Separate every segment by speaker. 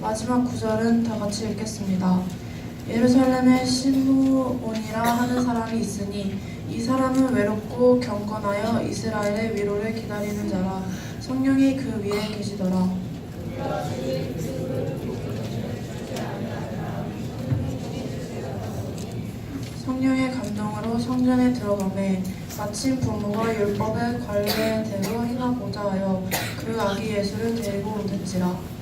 Speaker 1: 마지막 구절은 다 같이 읽겠습니다. 예루살렘에 시므온이라 하는 사람이 있으니 이 사람은 외롭고 경건하여 이스라엘의 위로를 기다리는 자라 성령이 그 위에 계시더라. 성령의 감동으로 성전에 들어가매 마침 부모가 율법의 관례대로 행하고자 하여 그 아기 예수를 데리고 오는지라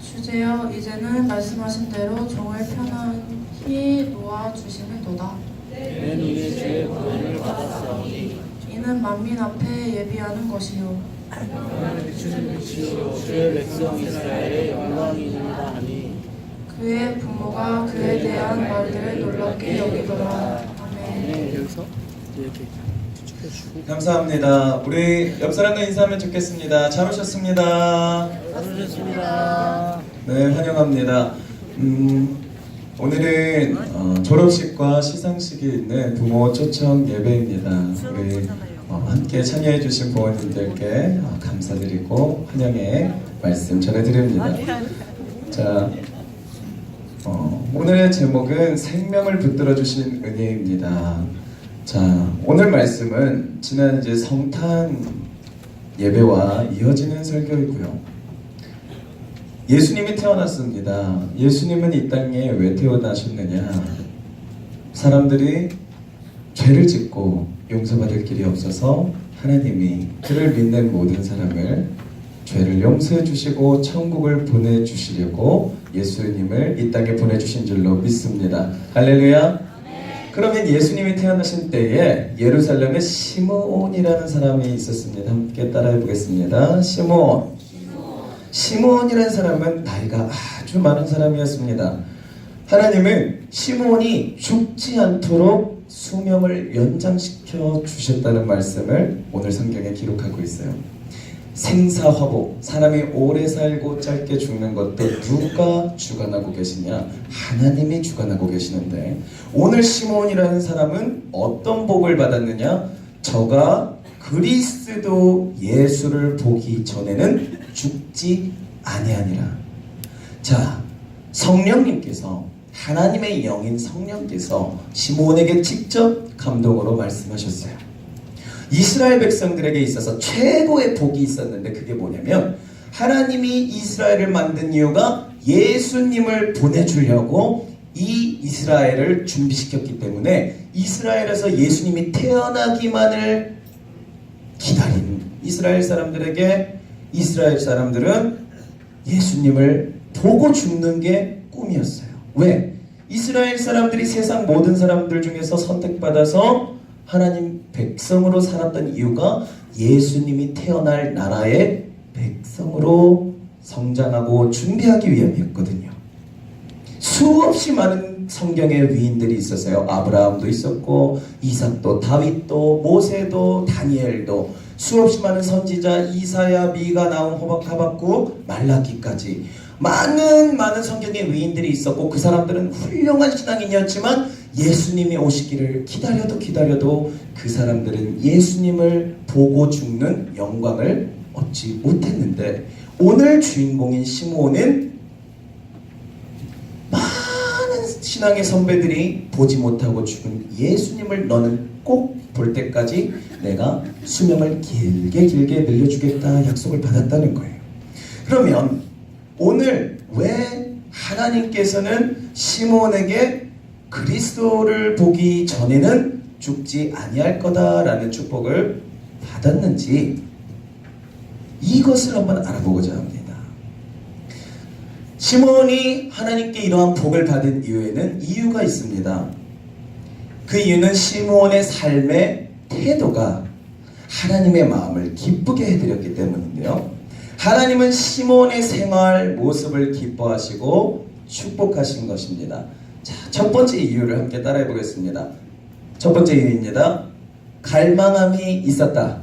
Speaker 1: 주제여 이제는 말씀하신 대로 종을 편안히 놓아 주시는도다.
Speaker 2: 내 눈에 죄의 구원을 받았사오니
Speaker 1: 이는 만민 앞에 예비하는 것이요.
Speaker 2: 주는 빛이요 주의 백성 이스라엘의 영광이니라 하니
Speaker 1: 그의 부모가 그에 대한 말들을 놀랍게 여기더라. 아멘.
Speaker 2: 네, 여기서 이렇게 해주고
Speaker 3: 감사합니다. 우리 옆 사람과 인사하면 좋겠습니다. 잘 오셨습니다.
Speaker 2: 잘하셨습니다.
Speaker 3: 네, 환영합니다. 음, 오늘은 어, 졸업식과 시상식이 있는 부모 초청 예배입니다. 우리 어, 함께 참여해주신 부모님들께 어, 감사드리고 환영의 말씀 전해드립니다. 자, 어, 오늘의 제목은 생명을 붙들어 주신 은혜입니다. 자, 오늘 말씀은 지난 이제 성탄 예배와 이어지는 설교이고요. 예수님이 태어났습니다. 예수님은 이 땅에 왜 태어나셨느냐? 사람들이 죄를 짓고 용서받을 길이 없어서 하나님이 그를 믿는 모든 사람을 죄를 용서해 주시고 천국을 보내 주시려고 예수님을 이 땅에 보내 주신 줄로 믿습니다. 할렐루야. 그러면 예수님이 태어나신 때에 예루살렘에 시므온이라는 사람이 있었습니다. 함께 따라해 보겠습니다. 시므온. 시므온이라는 사람은 나이가 아주 많은 사람이었습니다. 하나님은 시므온이 죽지 않도록 수명을 연장시켜 주셨다는 말씀을 오늘 성경에 기록하고 있어요. 생사화복, 사람이 오래 살고 짧게 죽는 것도 누가 주관하고 계시냐? 하나님이 주관하고 계시는데 오늘 시몬이라는 사람은 어떤 복을 받았느냐? 저가 그리스도 예수를 보기 전에는 죽지 아니하니라. 자, 성령님께서 하나님의 영인 성령께서 시몬에게 직접 감동으로 말씀하셨어요. 이스라엘 백성들에게 있어서 최고의 복이 있었는데 그게 뭐냐면 하나님이 이스라엘을 만든 이유가 예수님을 보내주려고 이 이스라엘을 준비시켰기 때문에 이스라엘에서 예수님이 태어나기만을 기다린 이스라엘 사람들에게 이스라엘 사람들은 예수님을 보고 죽는 게 꿈이었어요. 왜? 이스라엘 사람들이 세상 모든 사람들 중에서 선택받아서 하나님 백성으로 살았던 이유가 예수님이 태어날 나라의 백성으로 성장하고 준비하기 위함이었거든요. 수없이 많은 성경의 위인들이 있었어요. 아브라함도 있었고 이삭도 다윗도 모세도 다니엘도 수없이 많은 선지자 이사야 미가 나온 호박 하박국 말라기까지 많은 많은 성경의 위인들이 있었고 그 사람들은 훌륭한 신앙인이었지만 예수님이 오시기를 기다려도 기다려도 그 사람들은 예수님을 보고 죽는 영광을 얻지 못했는데 오늘 주인공인 시므온은 많은 신앙의 선배들이 보지 못하고 죽은 예수님을 너는 꼭 볼 때까지 내가 수명을 길게 길게 늘려주겠다 약속을 받았다는 거예요. 그러면 오늘 왜 하나님께서는 시몬에게 그리스도를 보기 전에는 죽지 아니할 거다라는 축복을 받았는지 이것을 한번 알아보고자 합니다. 시몬이 하나님께 이러한 복을 받은 이유에는 이유가 있습니다. 그 이유는 시몬의 삶의 태도가 하나님의 마음을 기쁘게 해드렸기 때문인데요. 하나님은 시몬의 생활 모습을 기뻐하시고 축복하신 것입니다. 자, 첫 번째 이유를 함께 따라해 보겠습니다. 첫 번째 이유입니다. 갈망함이 있었다.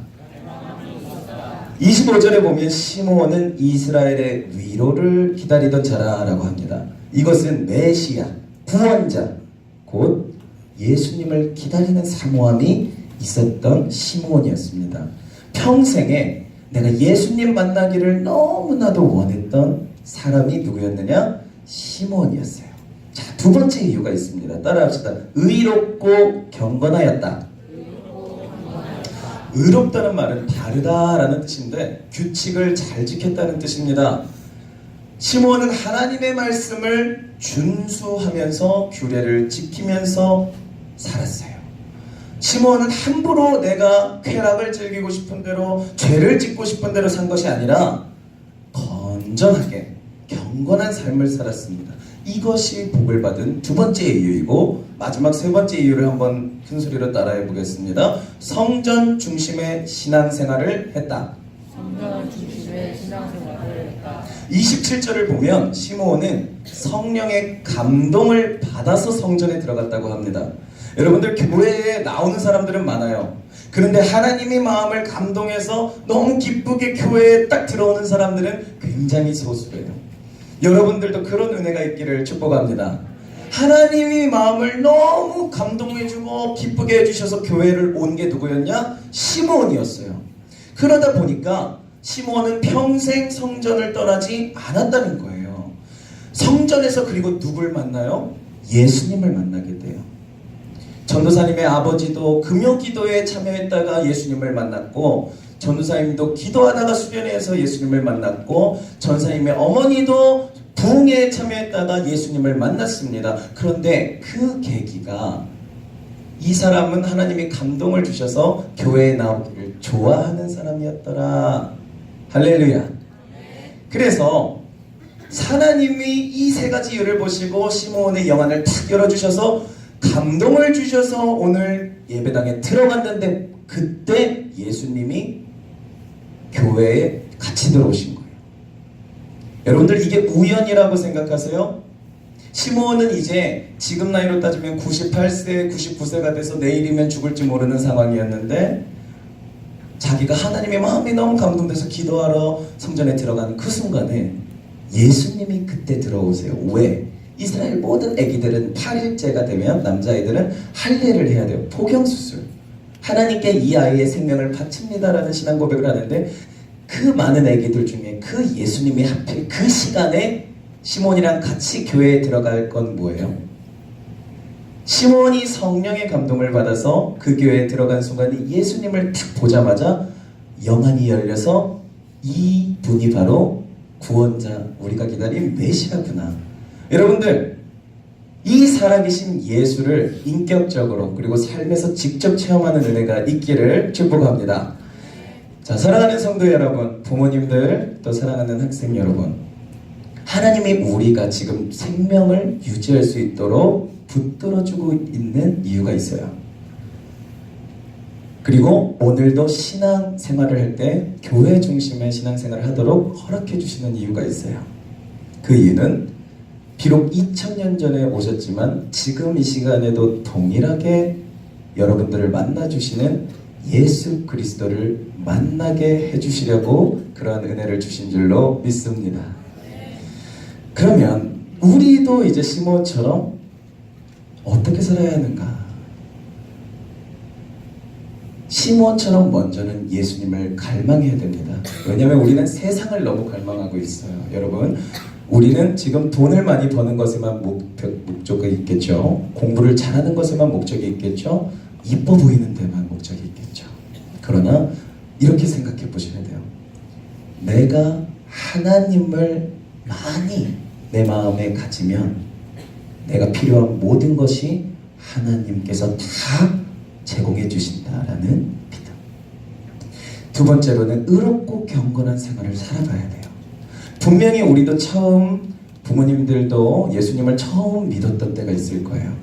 Speaker 3: 25절에 보면 시몬은 이스라엘의 위로를 기다리던 자라라고 합니다. 이것은 메시아, 구원자, 곧 예수님을 기다리는 사모함이 있었던 시몬이었습니다. 평생에 내가 예수님 만나기를 너무나도 원했던 사람이 누구였느냐? 시몬이었어요. 자, 두 번째 이유가 있습니다. 따라합시다. 의롭고 경건하였다. 의롭다는 말은 바르다라는 뜻인데 규칙을 잘 지켰다는 뜻입니다. 시몬은 하나님의 말씀을 준수하면서 규례를 지키면서 살았어요. 시몬은 함부로 내가 쾌락을 즐기고 싶은 대로 죄를 짓고 싶은 대로 산 것이 아니라 건전하게 경건한 삶을 살았습니다. 이것이 복을 받은 두 번째 이유이고 마지막 세 번째 이유를 한번 큰 소리로 따라해 보겠습니다. 성전 중심의 신앙생활을 했다.
Speaker 2: 성전 중심의 신앙생활을 했다.
Speaker 3: 27절을 보면 시므온은 성령의 감동을 받아서 성전에 들어갔다고 합니다. 여러분들 교회에 나오는 사람들은 많아요. 그런데 하나님의 마음을 감동해서 너무 기쁘게 교회에 딱 들어오는 사람들은 굉장히 소수예요. 여러분들도 그런 은혜가 있기를 축복합니다. 하나님이 마음을 너무 감동해주고 기쁘게 해주셔서 교회를 온 게 누구였냐? 시므온이었어요. 그러다 보니까 시므온은 평생 성전을 떠나지 않았다는 거예요. 성전에서 그리고 누굴 만나요? 예수님을 만나게 돼요. 전도사님의 아버지도 금요 기도에 참여했다가 예수님을 만났고 전도사님도 기도하다가 수련회에서 예수님을 만났고 전사님의 어머니도 부흥회에 참여했다가 예수님을 만났습니다. 그런데 그 계기가 이 사람은 하나님이 감동을 주셔서 교회에 나오기를 좋아하는 사람이었더라. 할렐루야. 그래서 하나님이 이 세 가지 이유를 보시고 시므온의 영안을 탁 열어주셔서 감동을 주셔서 오늘 예배당에 들어갔는데 그때 예수님이 교회에 같이 들어오신 거예요. 여러분들 이게 우연이라고 생각하세요? 시므온은 이제 지금 나이로 따지면 98세, 99세가 돼서 내일이면 죽을지 모르는 상황이었는데 자기가 하나님의 마음이 너무 감동돼서 기도하러 성전에 들어가는 그 순간에 예수님이 그때 들어오세요. 왜? 이스라엘 모든 아기들은 8일째가 되면 남자아이들은 할례를 해야 돼요. 포경 수술. 하나님께 이 아이의 생명을 바칩니다라는 신앙 고백을 하는데 그 많은 아기들 중에 그 예수님이 하필 그 시간에 시몬이랑 같이 교회에 들어갈 건 뭐예요? 시몬이 성령의 감동을 받아서 그 교회에 들어간 순간에 예수님을 탁 보자마자 영안이 열려서 이 분이 바로 구원자 우리가 기다린 메시아구나. 여러분들 이 살아계신 예수를 인격적으로 그리고 삶에서 직접 체험하는 은혜가 있기를 축복합니다. 자 사랑하는 성도 여러분, 부모님들 또 사랑하는 학생 여러분, 하나님이 우리가 지금 생명을 유지할 수 있도록 붙들어주고 있는 이유가 있어요. 그리고 오늘도 신앙 생활을 할 때 교회 중심의 신앙 생활을 하도록 허락해 주시는 이유가 있어요. 그 이유는 비록 2000년 전에 오셨지만 지금 이 시간에도 동일하게 여러분들을 만나 주시는 예수 그리스도를 만나게 해 주시려고 그러한 은혜를 주신 줄로 믿습니다. 그러면 우리도 이제 시몬처럼 어떻게 살아야 하는가? 시몬처럼 먼저는 예수님을 갈망해야 됩니다. 왜냐하면 우리는 세상을 너무 갈망하고 있어요. 여러분, 우리는 지금 돈을 많이 버는 것에만 목표, 목적이 있겠죠. 공부를 잘하는 것에만 목적이 있겠죠. 이뻐 보이는 데만 목적이 있겠죠. 그러나 이렇게 생각해 보셔야 돼요. 내가 하나님을 많이 내 마음에 가지면 내가 필요한 모든 것이 하나님께서 다 제공해 주신다라는 믿음. 두 번째로는 의롭고 경건한 생활을 살아가야 돼요. 분명히 우리도 처음 부모님들도 예수님을 처음 믿었던 때가 있을 거예요.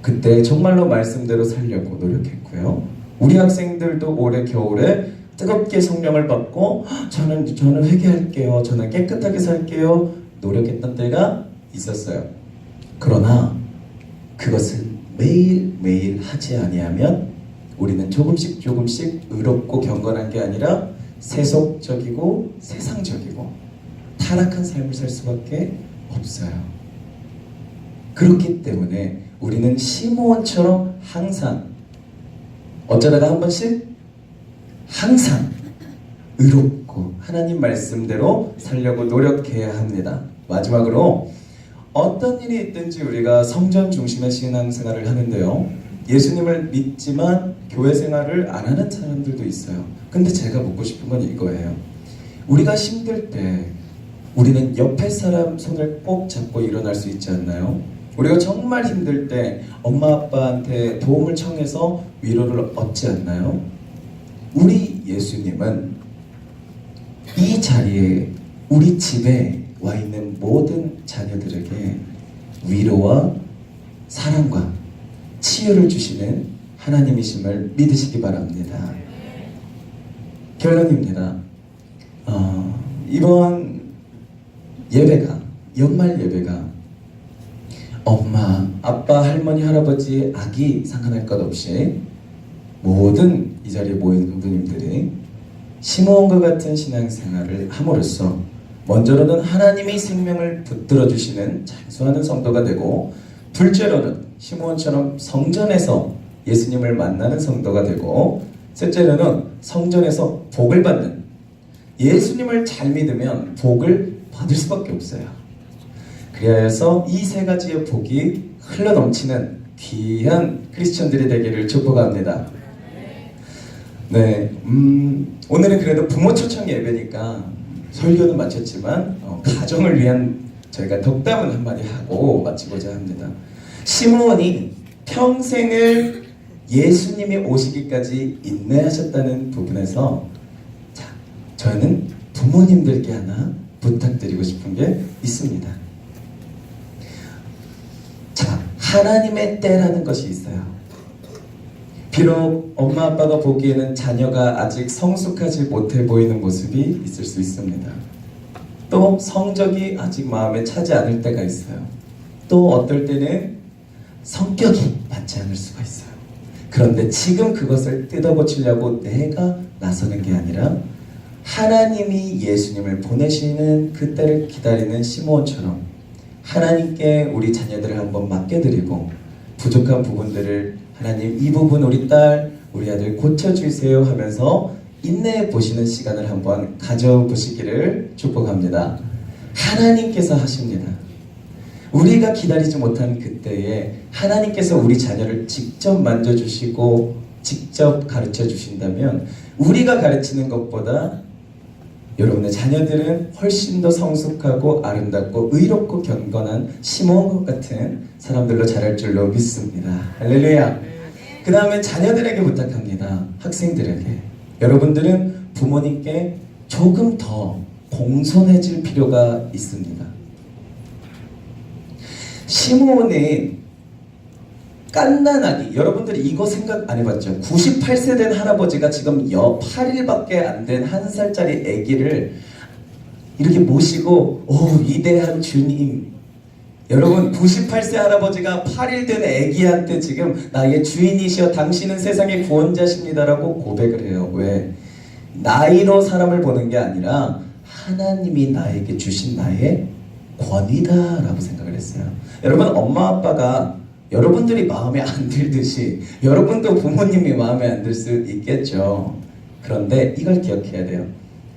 Speaker 3: 그때 정말로 말씀대로 살려고 노력했고요. 우리 학생들도 올해 겨울에 뜨겁게 성령을 받고 저는 저는 회개할게요. 저는 깨끗하게 살게요. 노력했던 때가 있었어요. 그러나 그것을 매일 매일 하지 아니하면 우리는 조금씩 조금씩 의롭고 경건한 게 아니라 세속적이고 세상적이고 타락한 삶을 살 수밖에 없어요. 그렇기 때문에 우리는 시므온처럼 항상 어쩌다가 한 번씩 항상 의롭고 하나님 말씀대로 살려고 노력해야 합니다. 마지막으로 어떤 일이 있든지 우리가 성전 중심의 신앙생활을 하는데요. 예수님을 믿지만 교회 생활을 안 하는 사람들도 있어요. 근데 제가 묻고 싶은 건 이거예요. 우리가 힘들 때 우리는 옆에 사람 손을 꼭 잡고 일어날 수 있지 않나요? 우리가 정말 힘들 때 엄마 아빠한테 도움을 청해서 위로를 얻지 않나요? 우리 예수님은 이 자리에 우리 집에 와 있는 모든 자녀들에게 위로와 사랑과 치유를 주시는 하나님이심을 믿으시기 바랍니다. 결론입니다. 어, 이번 예배가 연말 예배가 엄마, 아빠, 할머니, 할아버지, 아기 상관할 것 없이 모든 이 자리에 모인 부부님들이 시므온과 같은 신앙생활을 함으로써 먼저로는 하나님이 생명을 붙들어 주시는 장수하는 성도가 되고 둘째로는 시므온처럼 성전에서 예수님을 만나는 성도가 되고 셋째로는 성전에서 복을 받는 예수님을 잘 믿으면 복을 받을 수밖에 없어요. 그리하여서 이 세 가지의 복이 흘러 넘치는 귀한 크리스천들이 되기를 축복합니다. 네, 음, 오늘은 그래도 부모 초청 예배니까 설교는 마쳤지만 어, 가정을 위한 저희가 덕담을 한마디 하고 마치고자 합니다. 시므온이 평생을 예수님이 오시기까지 인내하셨다는 부분에서 자, 저는 부모님들께 하나 부탁드리고 싶은 게 있습니다. 자, 하나님의 때라는 것이 있어요. 비록 엄마 아빠가 보기에는 자녀가 아직 성숙하지 못해 보이는 모습이 있을 수 있습니다. 또 성적이 아직 마음에 차지 않을 때가 있어요. 또 어떨 때는 성격이 맞지 않을 수가 있어요. 그런데 지금 그것을 뜯어고치려고 내가 나서는 게 아니라 하나님이 예수님을 보내시는 그때를 기다리는 시므온처럼 하나님께 우리 자녀들을 한번 맡겨드리고 부족한 부분들을 하나님 이 부분 우리 딸 우리 아들 고쳐주세요 하면서 인내해 보시는 시간을 한번 가져보시기를 축복합니다. 하나님께서 하십니다. 우리가 기다리지 못한 그때에 하나님께서 우리 자녀를 직접 만져주시고 직접 가르쳐 주신다면 우리가 가르치는 것보다 여러분의 자녀들은 훨씬 더 성숙하고 아름답고 의롭고 경건한 시몬 같은 사람들로 자랄 줄로 믿습니다. 할렐루야. 그 다음에 자녀들에게 부탁합니다. 학생들에게. 여러분들은 부모님께 조금 더 공손해질 필요가 있습니다. 시므온은 깐난아기 여러분들이 이거 생각 안 해봤죠? 98세 된 할아버지가 지금 여 8일밖에 안 된 한 살짜리 아기를 이렇게 모시고 오 위대한 주님 여러분 98세 할아버지가 8일 된 아기한테 지금 나의 주인이시여 당신은 세상의 구원자십니다라고 고백을 해요 왜? 나이로 사람을 보는 게 아니라 하나님이 나에게 주신 나의 권위다라고 생각을 했어요. 여러분 엄마 아빠가 여러분들이 마음에 안 들듯이 여러분도 부모님이 마음에 안 들 수 있겠죠. 그런데 이걸 기억해야 돼요.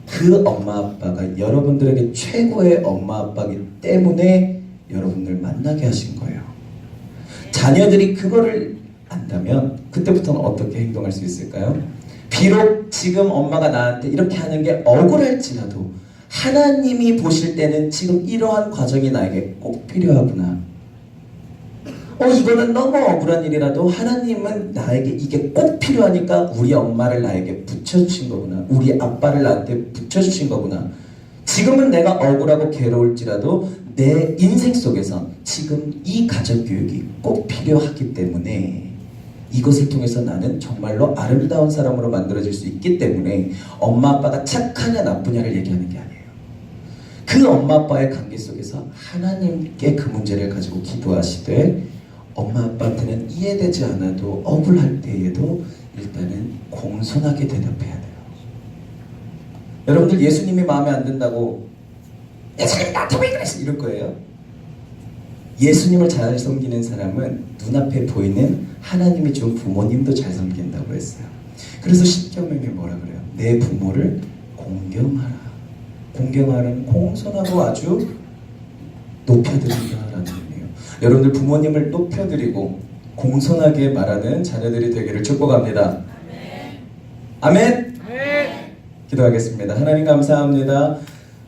Speaker 3: 그 엄마 아빠가 여러분들에게 최고의 엄마 아빠이기 때문에 여러분들 만나게 하신 거예요. 자녀들이 그거를 안다면 그때부터는 어떻게 행동할 수 있을까요? 비록 지금 엄마가 나한테 이렇게 하는 게 억울할지라도 하나님이 보실 때는 지금 이러한 과정이 나에게 꼭 필요하구나. 어, 이거는 너무 억울한 일이라도 하나님은 나에게 이게 꼭 필요하니까 우리 엄마를 나에게 붙여주신 거구나. 우리 아빠를 나한테 붙여주신 거구나. 지금은 내가 억울하고 괴로울지라도 내 인생 속에서 지금 이 가정 교육이 꼭 필요하기 때문에 이것을 통해서 나는 정말로 아름다운 사람으로 만들어질 수 있기 때문에 엄마 아빠가 착하냐 나쁘냐를 얘기하는 게 아니에요. 그 엄마 아빠의 관계 속에서 하나님께 그 문제를 가지고 기도하시되 엄마 아빠한테는 이해되지 않아도 억울할 때에도 일단은 공손하게 대답해야 돼요. 여러분들 예수님이 마음에 안 든다고 예수님 나한테 왜 그랬어 이럴 거예요. 예수님을 잘 섬기는 사람은 눈앞에 보이는 하나님이 준 부모님도 잘 섬긴다고 했어요. 그래서 십계명에 뭐라 그래요? 내 부모를 공경하라. 공경하라는 공손하고 아주 높여드린다라는 의미예요. 여러분들 부모님을 높여드리고 공손하게 말하는 자녀들이 되기를 축복합니다. 아멘. 기도하겠습니다. 하나님 감사합니다.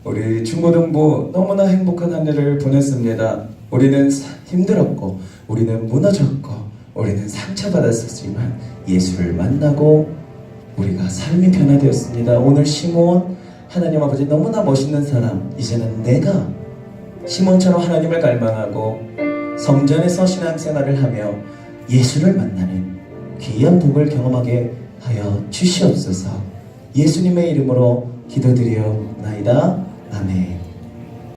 Speaker 3: 우리 중고등부 너무나 행복한 한 해를 보냈습니다. 우리는 사- 힘들었고, 우리는 무너졌고, 우리는 상처받았었지만 예수를 만나고 우리가 삶이 변화되었습니다. 오늘 시몬 하나님 아버지 너무나 멋있는 사람. 이제는 내가 시몬처럼 하나님을 갈망하고 성전에서 신앙생활을 하며 예수를 만나는 귀한 복을 경험하게 하여 주시옵소서. 예수님의 이름으로 기도드리옵나이다. 아멘.